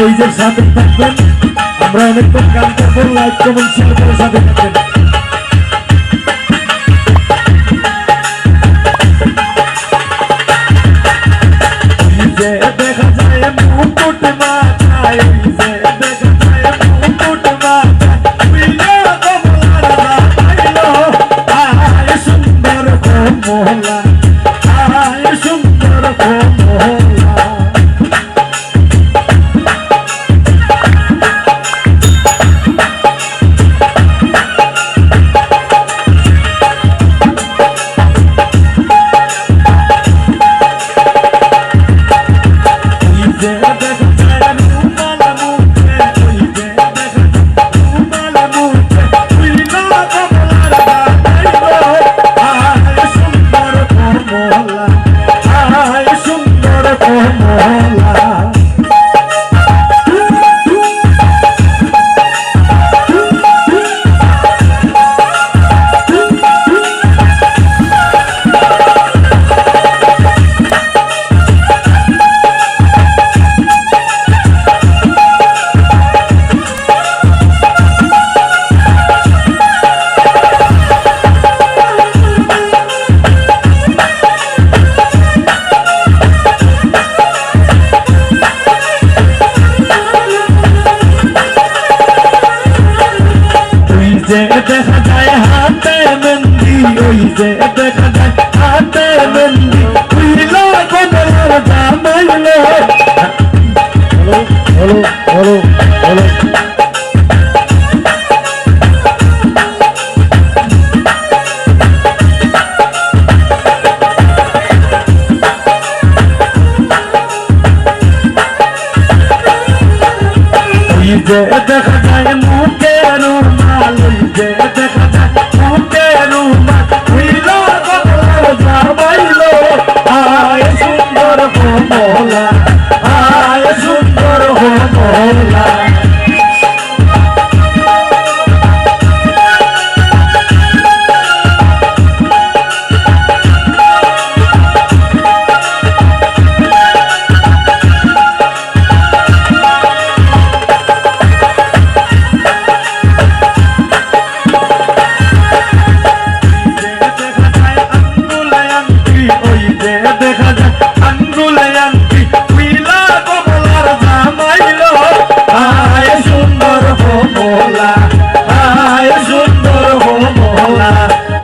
পেজের সাথে থাকবেন। আমরা অনেকক্ষণ গান করব লাইক কমেন্ট শেয়ার করে সাথে থাকবেন। love. দেখা যায় মুখের মাল দেখা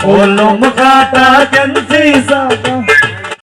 火龙脉。